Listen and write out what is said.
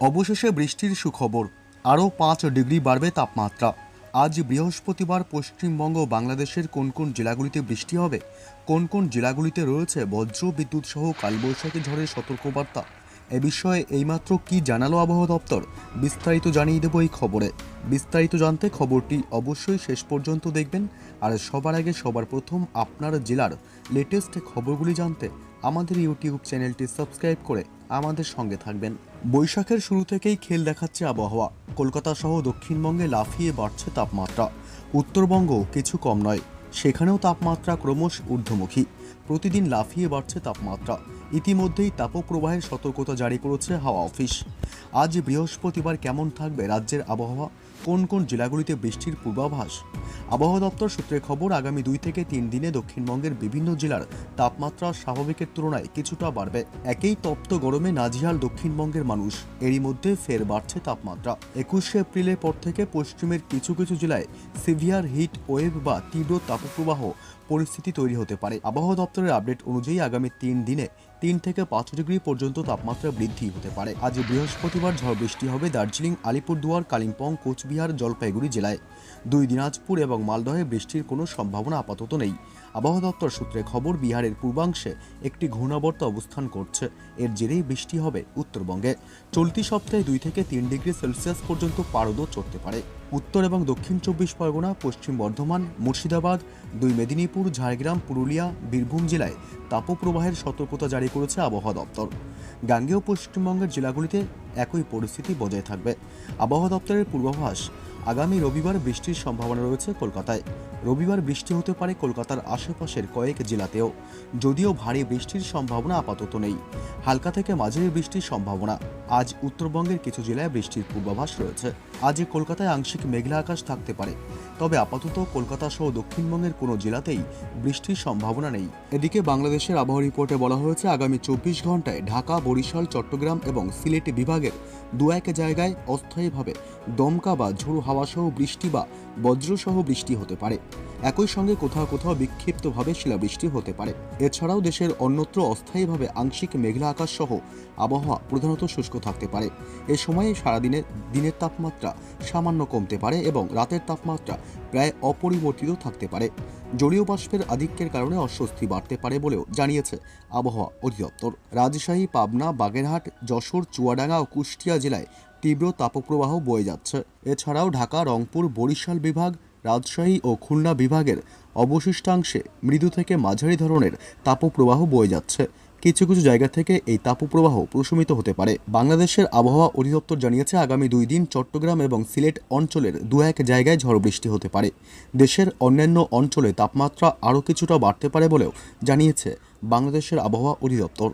অবশেষে বৃষ্টির সুখবর। আরও পাঁচ ডিগ্রি বাড়বে তাপমাত্রা। আজ বৃহস্পতিবার পশ্চিমবঙ্গ বাংলাদেশের কোন কোন জেলাগুলিতে বৃষ্টি হবে? কোন কোন জেলাগুলিতে রয়েছে বজ্র, বিদ্যুৎ সহ কালবৈশাখী ঝড়ের সতর্কবার্তা? এ বিষয়ে এইমাত্র কি জানালো আবহাওয়া দপ্তর, বিস্তারিত জানিয়ে দেবো এই খবরে। বিস্তারিত জানতে খবরটি অবশ্যই শেষ পর্যন্ত দেখবেন। আর সবার আগে সবার প্রথম আপনার জেলার লেটেস্ট খবরগুলি জানতে আমাদের ইউটিউব চ্যানেলটি সাবস্ক্রাইব করে আমাদের সঙ্গে থাকবেন। বৈশাখের শুরু থেকেই খেল দেখাচ্ছে আবহাওয়া। কলকাতা সহ দক্ষিণবঙ্গে লাফিয়ে বাড়ছে তাপমাত্রা। উত্তরবঙ্গ কিছু কম নয়। সেখানেও তাপমাত্রা ক্রমশ ঊর্ধ্বমুখী। প্রতিদিন লাফিয়ে বাড়ছে তাপমাত্রা। ইতিমধ্যেই তাপপ্রবাহের সতর্কতা জারি করেছে হাওয়া অফিস। আজ বৃহস্পতিবার কেমন থাকবে রাজ্যের আবহাওয়া? কোন কোন জেলাগুলিতে বৃষ্টির পূর্বাভাস? আবহাওয়া দপ্তর সূত্রে খবর, আগামী দুই থেকে তিন দিনে দক্ষিণবঙ্গের বিভিন্ন জেলার তাপমাত্রা স্বাভাবিকের তুলনায় কিছুটা বাড়বে। একেই তপ্ত গরমে নাজিহাল দক্ষিণবঙ্গের মানুষ, এরই মধ্যে ফের বাড়ছে তাপমাত্রা। একুশে এপ্রিলের পর থেকে পশ্চিমের কিছু কিছু জেলায় সিভিয়ার হিট ওয়েভ বা তীব্র তাপপ্রবাহ পরিস্থিতি তৈরি হতে পারে। আবহাওয়া দপ্তরের আপডেট অনুযায়ী আগামী তিন দিনে তিন থেকে পাঁচ ডিগ্রি পর্যন্ত তাপমাত্রা বৃদ্ধি হতে পারে। আজ বৃহস্পতিবার ঝড় বৃষ্টি হবে দার্জিলিং, আলিপুরদুয়ার, কালিম্পং, কোচবিহার, জলপাইগুড়ি জেলায়। দুই দিনাজপুর এবং মালদহে বৃষ্টির কোনো সম্ভাবনা আপাতত নেই। আবহাওয়া দপ্তর সূত্রে খবর, বিহারের পূর্বাংশে একটি ঘূর্ণাবর্ত অবস্থান করছে। এর জেরেই বৃষ্টি হবে উত্তরবঙ্গে। চলতি সপ্তাহে দুই থেকে তিন ডিগ্রি সেলসিয়াস পর্যন্ত পারদও চড়তে পারে। উত্তর এবং দক্ষিণ চব্বিশ পরগনা, পশ্চিম বর্ধমান, মুর্শিদাবাদ, দুই মেদিনীপুর, ঝাড়গ্রাম, পুরুলিয়া, বীরভূম জেলায় তাপপ্রবাহের সতর্কতা জারি করেছে আবহাওয়া দপ্তর। গাঙ্গেয় পশ্চিমবঙ্গের জেলাগুলিতে একই পরিস্থিতি বজায় থাকবে। আবহাওয়া দপ্তরের পূর্বাভাস, আগামী রবিবার বৃষ্টির সম্ভাবনা রয়েছে কলকাতায়। রবিবার বৃষ্টি হতে পারে কলকাতার আশেপাশের কয়েক জেলাতেও, যদিও ভারী বৃষ্টির সম্ভাবনা আপাতত নেই। হালকা থেকে মাঝারি বৃষ্টির সম্ভাবনা, আজ উত্তরবঙ্গের কিছু জেলায় বৃষ্টির পূর্বাভাস রয়েছে। আজ কলকাতায় আংশিক মেঘলা আকাশ থাকতে পারে, তবে আপাতত কলকাতা সহ দক্ষিণবঙ্গের কোনো জেলাতেই বৃষ্টির সম্ভাবনা নেই। এদিকে বাংলাদেশের আবহাওয়া রিপোর্টে বলা হয়েছে, আগামী চব্বিশ ঘন্টায় ঢাকা, বরিশাল, চট্টগ্রাম এবং সিলেট বিভাগের দু এক জায়গায় অস্থায়ীভাবে দমকা বা ঝোড়ো হাওয়া সহ বৃষ্টি বা বজ্রসহ বৃষ্টি হতে পারে। একই সঙ্গে কোথাও কোথাও বিক্ষিপ্তভাবে শিলাবৃষ্টি হতে পারে। এছাড়াও দেশের অন্যত্র অস্থায়ীভাবে আংশিক মেঘলা আকাশ সহ আবহাওয়া প্রধানত শুষ্ক থাকতে পারে। এ সময়ে সারাদিনের দিনের তাপমাত্রা সামান্য কমতে পারে এবং রাতের তাপমাত্রা প্রায় অপরিবর্তিত থাকতে পারে। জলীয় বাষ্পের আধিক্যের কারণে অস্বস্তি বাড়তে পারে বলেও জানিয়েছে আবহাওয়া অধিদপ্তর। রাজশাহী, পাবনা, বাগেরহাট, যশোর, চুয়াডাঙ্গা ও কুষ্টিয়া জেলায় তীব্র তাপপ্রবাহ বয়ে যাচ্ছে। এছাড়াও ঢাকা, রংপুর, বরিশাল বিভাগ, রাজশাহী ও খুলনা বিভাগের অবশিষ্টাংশে মৃদু থেকে মাঝারি ধরনের তাপপ্রবাহ বয়ে যাচ্ছে। কিছু কিছু জায়গা থেকে এই তাপপ্রবাহ প্রশমিত হতে পারে। বাংলাদেশের আবহাওয়া অধিদপ্তর জানিয়েছে, আগামী দুই দিন চট্টগ্রাম এবং সিলেট অঞ্চলের দু এক জায়গায় ঝড় বৃষ্টি হতে পারে। দেশের অন্যান্য অঞ্চলে তাপমাত্রা আরও কিছুটা বাড়তে পারে বলেও জানিয়েছে বাংলাদেশের আবহাওয়া অধিদপ্তর।